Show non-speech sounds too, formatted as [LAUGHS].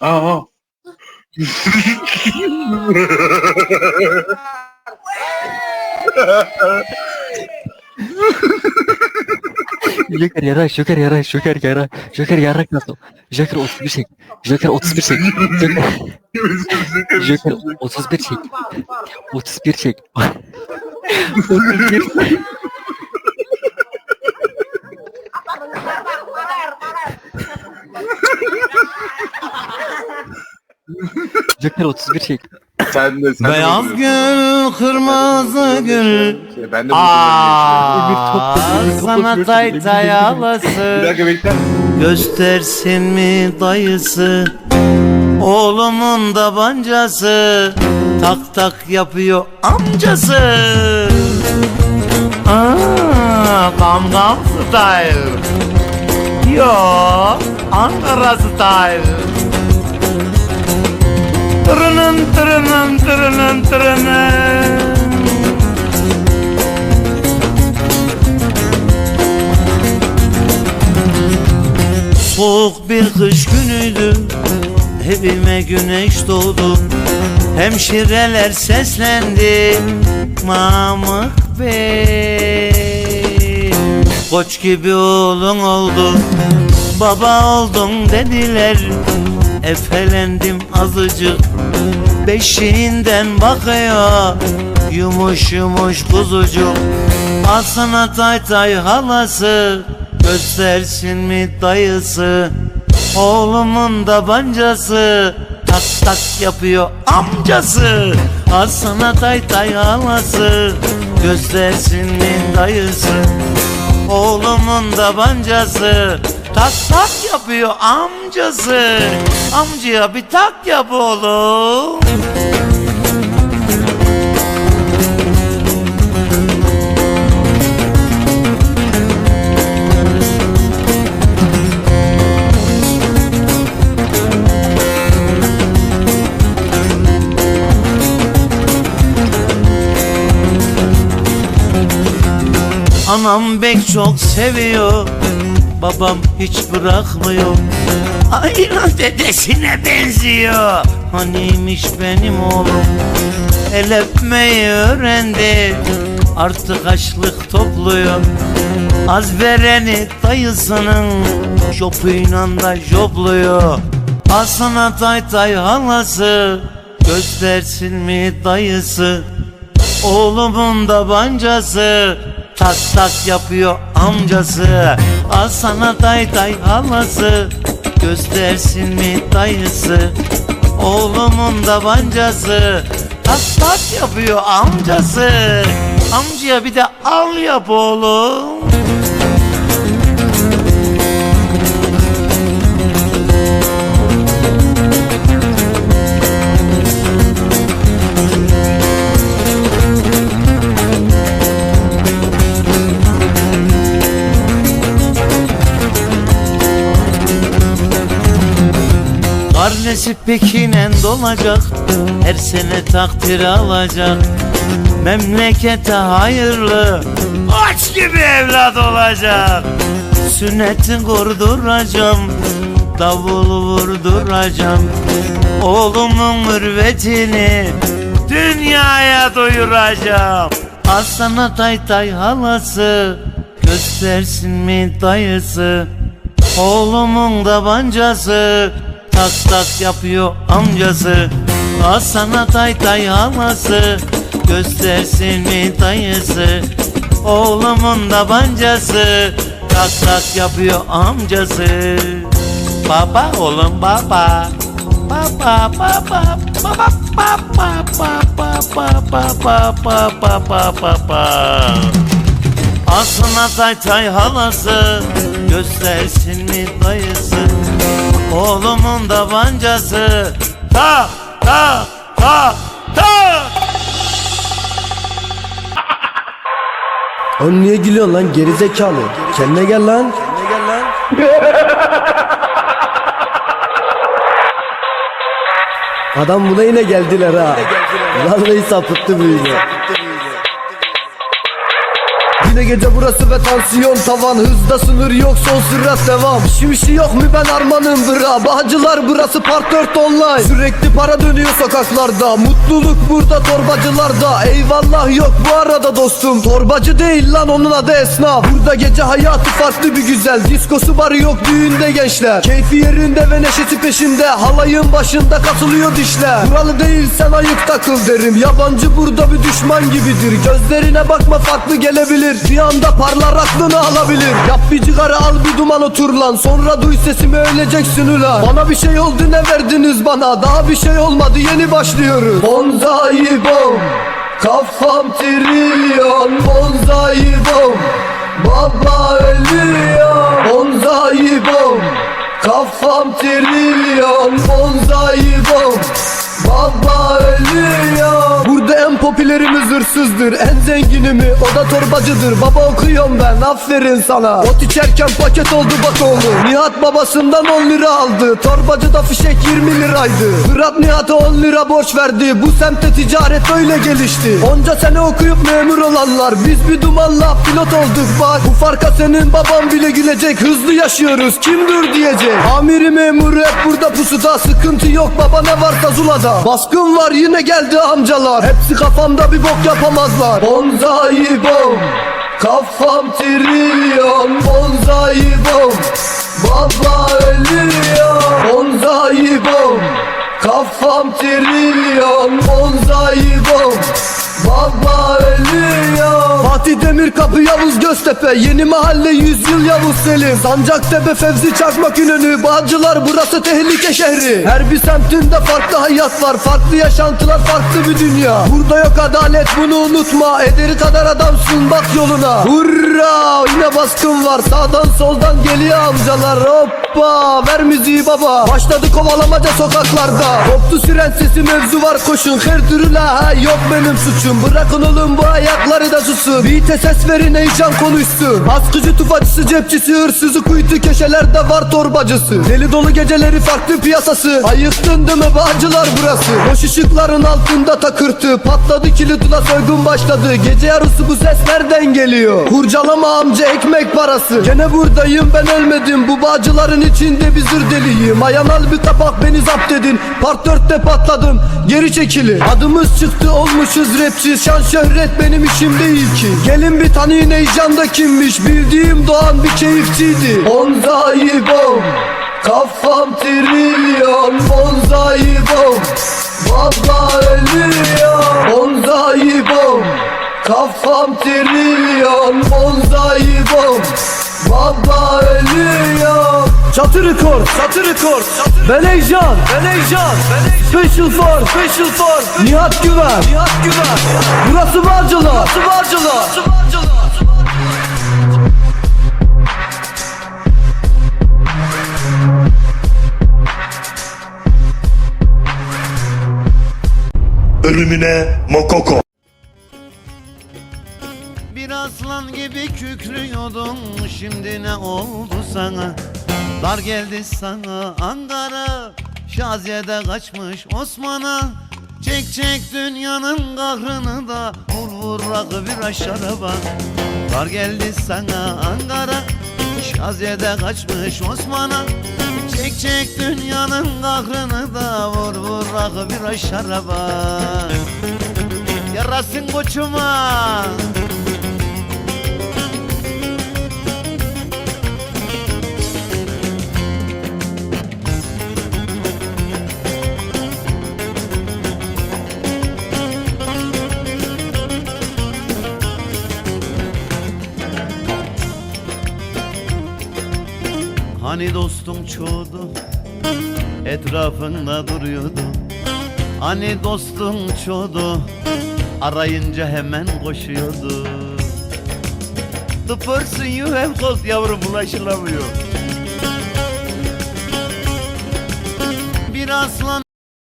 Aa. Joker yara, Joker yara, Joker yara, Joker yara nasıl? Joker 31 çek. Joker 31 çek. Joker, Joker 31 çek. [LAUGHS] 31 çek. 31 Joker 31 çek. Sen de sen de Beyaz bunu gül, kırmızı gül. Şey, Ben de bunu Aa, sana tay tay Bir ağlasın. dakika bekle. Göstersin mi dayısı? Oğlumun da bancası. Tak tak yapıyor amcası. Aa, Gam gam style. Yo Ankara style Tırının tırının tırının tırının Soğuk bir kış günüydü Evime güneş doğdu. Hemşireler seslendi Mamık Bey. Koç gibi oğlun oldu Baba oldun dediler. Efelendim azıcık Beşiğinden bakıyor Yumuş yumuş kuzucuk. Asına tay tay halası Göstersin mi dayısı? Oğlumun da bancası Tak tak yapıyor amcası. Asına tay tay halası Göstersin mi dayısı? Oğlumun da bancası Tak yapıyor amcası. Amcaya bir tak yap oğlum. Anam bek çok seviyor Babam hiç bırakmıyor. Aynen dedesine benziyor. Haniymiş benim oğlum. El öpmeyi öğrendi. Artık açlık topluyor. Az vereni dayısının Jopuyla da jopluyor. Asana tay tay halası Göstersin mi dayısı? Oğlumun da bancası Tak tak yapıyor amcası. Al sana tay tay halası Göstersin mi dayısı? Oğlumun da bancası. Tak tak yapıyor amcası. Amcaya bir de al yap oğlum pekinen dolacak Her sene takdir alacak. Memlekete hayırlı Aç gibi evlat olacak. Sünneti kurduracağım Davul vurduracağım. Oğlumun mürvetini Dünyaya duyuracağım Asana tay tay halası Göstersin mi dayısı? Oğlumun da bancası Tak tak yapıyor amcası Al sana tay tay halası Göstersin mi dayısı Oğlumun da bancası Tak tak yapıyor amcası Baba oğlum baba Baba baba Baba baba baba baba baba baba baba Aslına tay tay halası Göstersin mi dayısı Oğlumun da bancası Ta ta ta ta [LAUGHS] Oğlum niye gülüyorsun lan gerizekalı? Kendine gel lan. Adam buna yine geldiler ha. Vallahi sapıttı bu yine. Yine gece burası ve tansiyon tavan. Hızda sınır yok son sürat devam. Şimşi yok mu ben armanım bıra. Bağcılar burası part 4 online. Sürekli para dönüyor sokaklarda. Mutluluk burada torbacılarda Eyvallah yok bu arada dostum. Torbacı değil lan onun adı esnaf Burada gece hayatı farklı bir güzel. Diskosu barı yok düğünde gençler. Keyfi yerinde ve neşesi peşinde. Halayın başında katılıyor dişler. Buralı değilsen ayık takıl derim. Yabancı burada bir düşman gibidir. Gözlerine bakma farklı gelebilir Bir anda parlar aklını alabilir. Yap bir cigara al bir duman otur lan. Sonra duy sesimi öleceksin ulan. Bana bir şey oldu ne verdiniz bana? Daha bir şey olmadı yeni başlıyoruz. Bonzai bom Kafam trilyon. Bonzai bom Baba ölüyor. Bonzai bom Kafam trilyon. Bonzai bom Baba ölüyor Popülerimiz hırsızdır En zenginimi o da torbacıdır. Baba okuyorum ben aferin sana. Ot içerken paket oldu bak oğlum. Nihat babasından 10 lira aldı. Torbacıda fişek 20 liraydı. Fırat Nihat'a 10 lira borç verdi. Bu semtte ticaret öyle gelişti. Onca sene okuyup memur olanlar Biz bir dumanla pilot olduk bak. Bu farka senin baban bile gülecek Hızlı yaşıyoruz. Kim dur diyecek? Amiri memuru hep burada pusuda. Sıkıntı yok baba ne varsa zulada. Baskın var yine geldi amcalar. Hepsi kafamda bir bok yapamazlar. Bonzai bom. Kafam trilyon. Bonzai bom. Baba ölüyor Bonzai bom. Kafam trilyon. Bonzai bom Baba ölüyor. Fatih Demir Kapı Yavuz Göztepe Yeni mahalle yüzyıl Yavuz Selim. Sancaktepe Fevzi Çakmak İnönü Bağcılar burası tehlike şehri. Her bir semtinde farklı hayat var Farklı yaşantılar farklı bir dünya. Burada yok adalet bunu unutma. Ederi kadar adamsın bak yoluna. Hurra! Yine baskın var. Sağdan soldan geliyor amcalar. Hoppa! Ver müziği baba. Başladı kovalamaca sokaklarda. Koptu siren sesi mevzu var koşun. Her türlü ha yok benim suçum Bırakın oğlum bu ayakları da susun. Beat'e ses verin heyecan konuşsun. Askıcı tufacısı cepçisi hırsızı kuytu köşelerde var torbacısı. Deli dolu geceleri farklı piyasası. Ayıktın değil mi bağcılar burası? Boş ışıkların altında takırtı. Patladı kilitla soygun başladı. Gece yarısı bu ses nereden geliyor? Kurcalama amca ekmek parası. Gene buradayım ben ölmedim. Bu bağcıların içinde bir zır deliyim. Ayanal bir kapak beni zapt edin. Part 4'te patladım geri çekilin. Adımız çıktı olmuşuz rapçi Şan şöhret benim işim değil ki. Gelin bir tanıyın heyecanda kimmiş. Bildiğim doğan bir keyifçiydi. Bonzai bom Kafam trilyon. Bonzai bom Baba ölüyor. Bonzai bom Kafam trilyon. Bonzai bom Baba ölüyor Çatı rekord, çatı heyecan, ben heyecan Special for, special for Nihat Güven, Nihat Güven Burası Bağcılar, burası Bağcılar Ölümüne Mokoko. Bir aslan gibi kükrüyordun Şimdi ne oldu sana Dar geldi sana Ankara. Şaziye'de kaçmış Osman'a. Çek çek dünyanın kahrını da Vur vur rakı bir aşaraba Dar geldi sana Ankara. Şaziye'de kaçmış Osman'a. Çek çek dünyanın kahrını da Vur vur rakı bir aşaraba Yarasın koçuma Hani dostum çoğdu Etrafında duruyordu. Hani dostum çoğdu Arayınca hemen koşuyordu. The person you have called yavrum ulaşılamıyor. Bir aslan